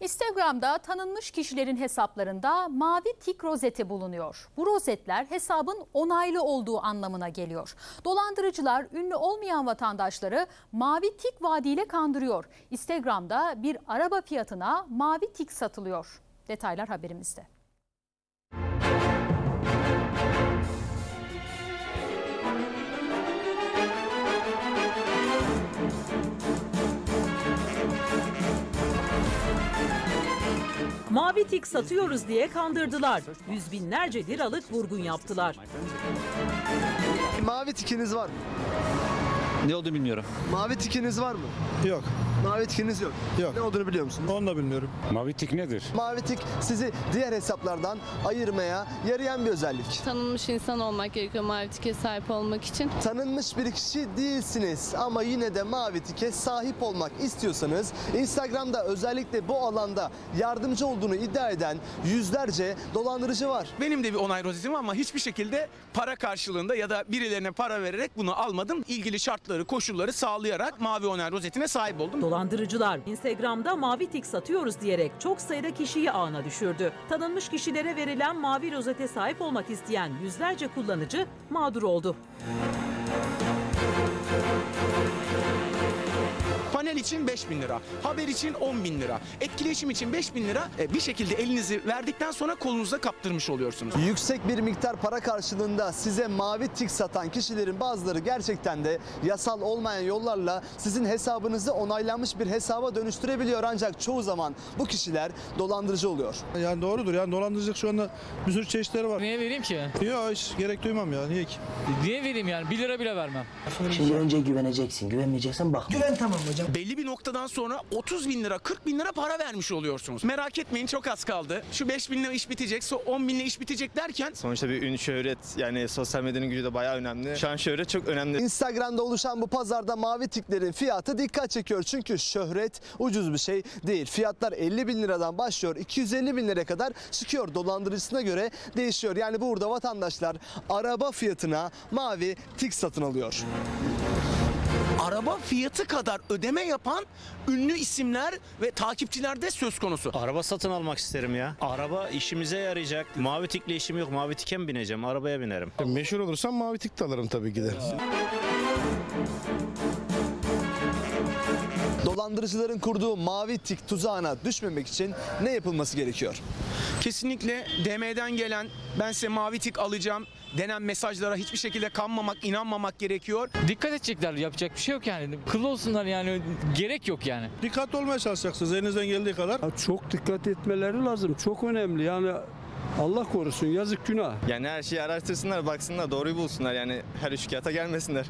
Instagram'da tanınmış kişilerin hesaplarında mavi tik rozeti bulunuyor. Bu rozetler hesabın onaylı olduğu anlamına geliyor. Dolandırıcılar ünlü olmayan vatandaşları mavi tik vaadiyle kandırıyor. Instagram'da bir araba fiyatına mavi tik satılıyor. Detaylar haberimizde. Mavi tik satıyoruz diye kandırdılar. Yüz binlerce liralık vurgun yaptılar. Mavi tikiniz var mı? Ne olduğunu bilmiyorum. Mavi tikiniz var mı? Yok. Mavi tikiniz yok. Yok. Ne olduğunu biliyor musunuz? Onu da bilmiyorum. Mavi tik nedir? Mavi tik sizi diğer hesaplardan ayırmaya yarayan bir özellik. tanınmış insan olmak gerekiyor mavi tike sahip olmak için. Tanınmış bir kişi değilsiniz ama yine de mavi tike sahip olmak istiyorsanız Instagram'da özellikle bu alanda yardımcı olduğunu iddia eden yüzlerce dolandırıcı var. Benim de bir onay rozetim var ama hiçbir şekilde para karşılığında ya da birilerine para vererek bunu almadım. İlgili şartları, koşulları sağlayarak mavi onay rozetine sahip oldum. Dolandırıcılar Instagram'da mavi tik satıyoruz diyerek çok sayıda kişiyi ağına düşürdü. Tanınmış kişilere verilen mavi rozete sahip olmak isteyen yüzlerce kullanıcı mağdur oldu. Panel için 5 bin lira, haber için 10 bin lira, etkileşim için 5 bin lira E, bir şekilde elinizi verdikten sonra kolunuzda kaptırmış oluyorsunuz. Yüksek bir miktar para karşılığında size mavi tik satan kişilerin bazıları gerçekten de yasal olmayan yollarla sizin hesabınızı onaylanmış bir hesaba dönüştürebiliyor ancak çoğu zaman bu kişiler dolandırıcı oluyor. Yani doğrudur. Yani dolandırıcılık şu anda bir sürü çeşitleri var. Niye vereyim ki? Yok hiç gerek duymam ya. Niye ki? Niye vereyim yani? 1 lira bile vermem. Şimdi önce güveneceksin. Güvenmeyeceksen bak. Güven tamam hocam. Belli bir noktadan sonra 30 bin lira, 40 bin lira para vermiş oluyorsunuz. Merak etmeyin çok az kaldı. Şu 5 binle iş bitecek, so 10 binle iş bitecek derken Sonuçta bir ün, şöhret yani sosyal medyanın gücü de bayağı önemli. Şu an şöhret çok önemli. Instagram'da oluşan bu pazarda mavi tiklerin fiyatı dikkat çekiyor. Çünkü şöhret ucuz bir şey değil. Fiyatlar 50 bin liradan başlıyor 250 bin liraya kadar çıkıyor. Dolandırıcısına göre değişiyor. Yani burada vatandaşlar araba fiyatına mavi tik satın alıyor. Araba fiyatı kadar ödeme yapan ünlü isimler ve takipçiler de söz konusu. Araba satın almak isterim ya. Araba işimize yarayacak. Mavi tikle işim yok. Mavi tike mi bineceğim? Arabaya binerim. Meşhur olursam mavi tik de alırım tabii ki de. Dolandırıcıların kurduğu mavi tik tuzağına düşmemek için ne yapılması gerekiyor? Kesinlikle DM'den gelen ben size mavi tik alacağım denen mesajlara hiçbir şekilde kanmamak, inanmamak gerekiyor. Dikkat edecekler. Yapacak bir şey yok yani. Kıllı olsunlar yani. Gerek yok yani. Dikkatli olmaya çalışacaksınız elinizden geldiği kadar. Çok dikkat etmeleri lazım. Çok önemli. Yani Allah korusun yazık günah. Yani her şeyi araştırsınlar, baksınlar, doğruyu bulsunlar. Yani her üç kağıta gelmesinler.